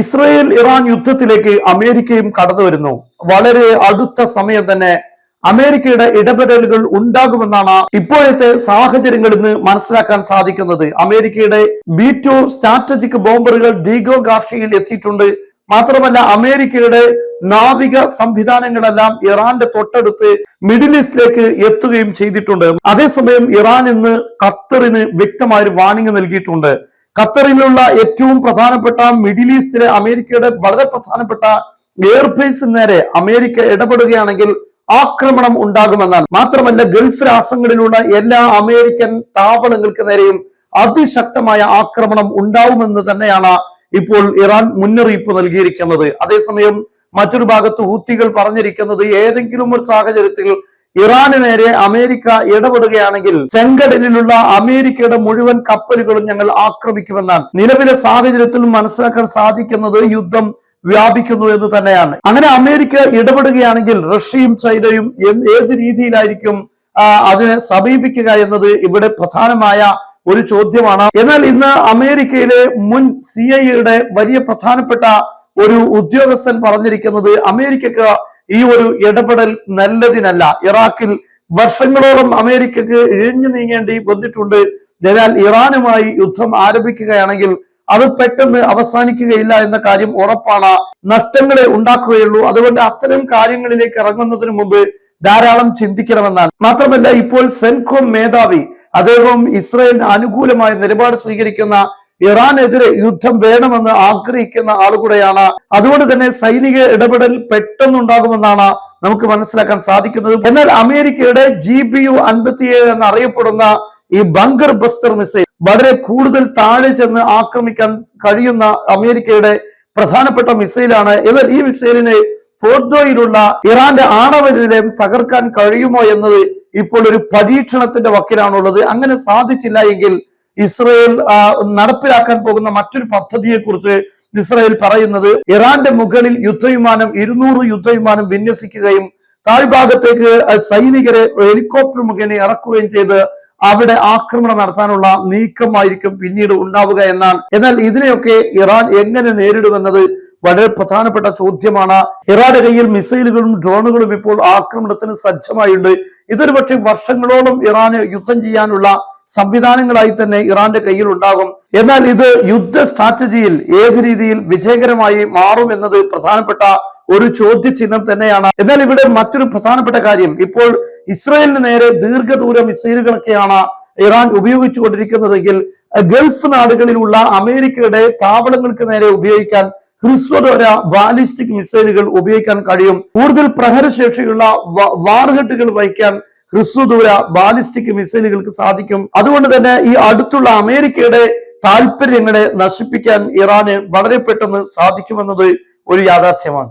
Israel Iran യുദ്ധത്തിലേക്ക് അമേരിക്കയും കടന്നു വരുന്നു. വളരെ അടുത്ത സമയം തന്നെ അമേരിക്കയുടെ ഇടപെടലുകൾ ഉണ്ടാകുമെന്നാണ് ഇപ്പോഴത്തെ സാഹചര്യങ്ങളിൽ നിന്ന് മനസ്സിലാക്കാൻ സാധിക്കുന്നത്. അമേരിക്കയുടെ ബി ടു സ്ട്രാറ്റജിക് ബോംബറുകൾ ഡീഗോ ഗാർഷിയിൽ എത്തിയിട്ടുണ്ട്. മാത്രമല്ല അമേരിക്കയുടെ നാവിക സംവിധാനങ്ങളെല്ലാം ഇറാന്റെ തൊട്ടടുത്ത് മിഡിൽ ഈസ്റ്റിലേക്ക് എത്തുകയും ചെയ്തിട്ടുണ്ട്. അതേസമയം ഇറാൻ ഇന്ന് ഖത്തറിന് വ്യക്തമായ വാണിംഗ് നൽകിയിട്ടുണ്ട്. ഖത്തറിലുള്ള ഏറ്റവും പ്രധാനപ്പെട്ട മിഡിൽ ഈസ്റ്റിലെ അമേരിക്കയുടെ വളരെ പ്രധാനപ്പെട്ട എയർബേസ് നേരെ അമേരിക്ക ഇടപെടുകയാണെങ്കിൽ ആക്രമണം ഉണ്ടാകുമെന്നാണ്. മാത്രമല്ല ഗൾഫ് രാഷ്ട്രങ്ങളിലുള്ള എല്ലാ അമേരിക്കൻ താവളങ്ങൾക്ക് നേരെയും അതിശക്തമായ ആക്രമണം ഉണ്ടാവുമെന്ന് തന്നെയാണ് ഇപ്പോൾ ഇറാൻ മുന്നറിയിപ്പ് നൽകിയിരിക്കുന്നത്. അതേസമയം മറ്റൊരു ഭാഗത്ത് ഹൂത്തികൾ പറഞ്ഞിരിക്കുന്നത് ഏതെങ്കിലും ഒരു സാഹചര്യത്തിൽ ഇറാന് നേരെ അമേരിക്ക ഇടപെടുകയാണെങ്കിൽ ചെങ്കടലിലുള്ള അമേരിക്കയുടെ മുഴുവൻ കപ്പലുകളും ഞങ്ങൾ ആക്രമിക്കുമെന്നാണ്. നിലവിലെ സാഹചര്യത്തിൽ മനസ്സിലാക്കാൻ സാധിക്കുന്നത് യുദ്ധം വ്യാപിക്കുന്നു എന്ന് തന്നെയാണ്. അങ്ങനെ അമേരിക്ക ഇടപെടുകയാണെങ്കിൽ റഷ്യയും ചൈനയും ഏത് രീതിയിലായിരിക്കും അതിനെ സമീപിക്കുക എന്നത് ഇവിടെ പ്രധാനമായ ഒരു ചോദ്യമാണ്. എന്നാൽ ഇന്ന് അമേരിക്കയിലെ മുൻ സി ഐയുടെ വലിയ പ്രധാനപ്പെട്ട ഒരു ഉദ്യോഗസ്ഥൻ പറഞ്ഞിരിക്കുന്നത് അമേരിക്കക്ക് ഈ ഒരു ഇടപെടൽ നല്ലതിനല്ല. ഇറാഖിൽ വർഷങ്ങളോളം അമേരിക്കക്ക് ഇഴഞ്ഞു നീങ്ങേണ്ടി വന്നിട്ടുണ്ട്. എന്നാൽ ഇറാനുമായി യുദ്ധം ആരംഭിക്കുകയാണെങ്കിൽ അത് പെട്ടെന്ന് അവസാനിക്കുകയില്ല എന്ന കാര്യം ഉറപ്പാണ്. നഷ്ടങ്ങളെ ഉണ്ടാക്കുകയുള്ളൂ. അതുകൊണ്ട് അത്തരം കാര്യങ്ങളിലേക്ക് ഇറങ്ങുന്നതിന് മുമ്പ് ധാരാളം ചിന്തിക്കണമെന്നാണ്. മാത്രമല്ല ഇപ്പോൾ സെൻകോം മേധാവി അദ്ദേഹം ഇസ്രയേലിന് അനുകൂലമായ നിലപാട് സ്വീകരിക്കുന്ന ഇറാനെതിരെ യുദ്ധം വേണമെന്ന് ആഗ്രഹിക്കുന്ന ആളുകൂടെയാണ് അതുകൊണ്ട് തന്നെ സൈനിക ഇടപെടൽ പെട്ടെന്നുണ്ടാകുമെന്നാണ് നമുക്ക് മനസ്സിലാക്കാൻ സാധിക്കുന്നത്. എന്നാൽ അമേരിക്കയുടെ ജി ബി യു അൻപത്തിയേഴ് എന്നറിയപ്പെടുന്ന ഈ ബങ്കർ ബസ്റ്റർ മിസൈൽ വളരെ കൂടുതൽ താഴെ ചെന്ന് ആക്രമിക്കാൻ കഴിയുന്ന അമേരിക്കയുടെ പ്രധാനപ്പെട്ട മിസൈലാണ്. എന്നാൽ ഈ മിസൈലിനെ ഫോർഡോയിലുള്ള ഇറാന്റെ ആണവ നിലയം തകർക്കാൻ കഴിയുമോ എന്നത് ഇപ്പോൾ ഒരു പരീക്ഷണത്തിന്റെ വക്കിലാണുള്ളത്. അങ്ങനെ സാധിച്ചില്ല എങ്കിൽ ഇസ്രയേൽ നടപ്പിലാക്കാൻ പോകുന്ന മറ്റൊരു പദ്ധതിയെ കുറിച്ച് ഇസ്രയേൽ പറയുന്നത് ഇറാന്റെ മുകളിൽ യുദ്ധവിമാനം ഇരുന്നൂറ് യുദ്ധവിമാനം വിന്യസിക്കുകയും താഴ്ഭാഗത്തേക്ക് സൈനികരെ ഹെലികോപ്റ്റർ മുഖേന ഇറക്കുകയും ചെയ്ത് അവിടെ ആക്രമണം നടത്താനുള്ള നീക്കമായിരിക്കും പിന്നീട് ഉണ്ടാവുക എന്നാണ് എന്നാൽ ഇതിനെയൊക്കെ ഇറാൻ എങ്ങനെ നേരിടുമെന്നത് വളരെ പ്രധാനപ്പെട്ട ചോദ്യമാണ്. ഇറാന്റെ കയ്യിൽ മിസൈലുകളും ഡ്രോണുകളും ഇപ്പോൾ ആക്രമണത്തിന് സജ്ജമായുണ്ട് ഇതൊരു പക്ഷേ വർഷങ്ങളോളം ഇറാന് യുദ്ധം ചെയ്യാനുള്ള സംവിധാനങ്ങളായി തന്നെ ഇറാന്റെ കയ്യിൽ ഉണ്ടാകും. എന്നാൽ ഇത് യുദ്ധ സ്ട്രാറ്റജിയിൽ ഏത് രീതിയിൽ വിജയകരമായി മാറും എന്നത് പ്രധാനപ്പെട്ട ഒരു ചോദ്യചിഹ്നം തന്നെയാണ്. എന്നാൽ ഇവിടെ മറ്റൊരു പ്രധാനപ്പെട്ട കാര്യം. ഇപ്പോൾ ഇസ്രയേലിന് നേരെ ദീർഘദൂര മിസൈലുകളൊക്കെയാണ് ഇറാൻ ഉപയോഗിച്ചുകൊണ്ടിരിക്കുന്നതെങ്കിൽ കൊണ്ടിരിക്കുന്നതെങ്കിൽ ഗൾഫ് നാടുകളിലുള്ള അമേരിക്കയുടെ താവളങ്ങൾക്ക് നേരെ ഉപയോഗിക്കാൻ ഹ്രസ്വദൂര ബാലിസ്റ്റിക് മിസൈലുകൾ ഉപയോഗിക്കാൻ കഴിയും. കൂടുതൽ പ്രഹരശേഷിയുള്ള വാർഹെട്ടുകൾ വഹിക്കാൻ ഹ്രസ്വദൂര ബാലിസ്റ്റിക് മിസൈലുകൾക്ക് സാധിക്കും. അതുകൊണ്ട് തന്നെ ഈ അടുത്തുള്ള അമേരിക്കയുടെ താല്പര്യങ്ങളെ നശിപ്പിക്കാൻ ഇറാന് വളരെ പെട്ടെന്ന് സാധിക്കുമെന്നത് ഒരു യാഥാർത്ഥ്യമാണ്.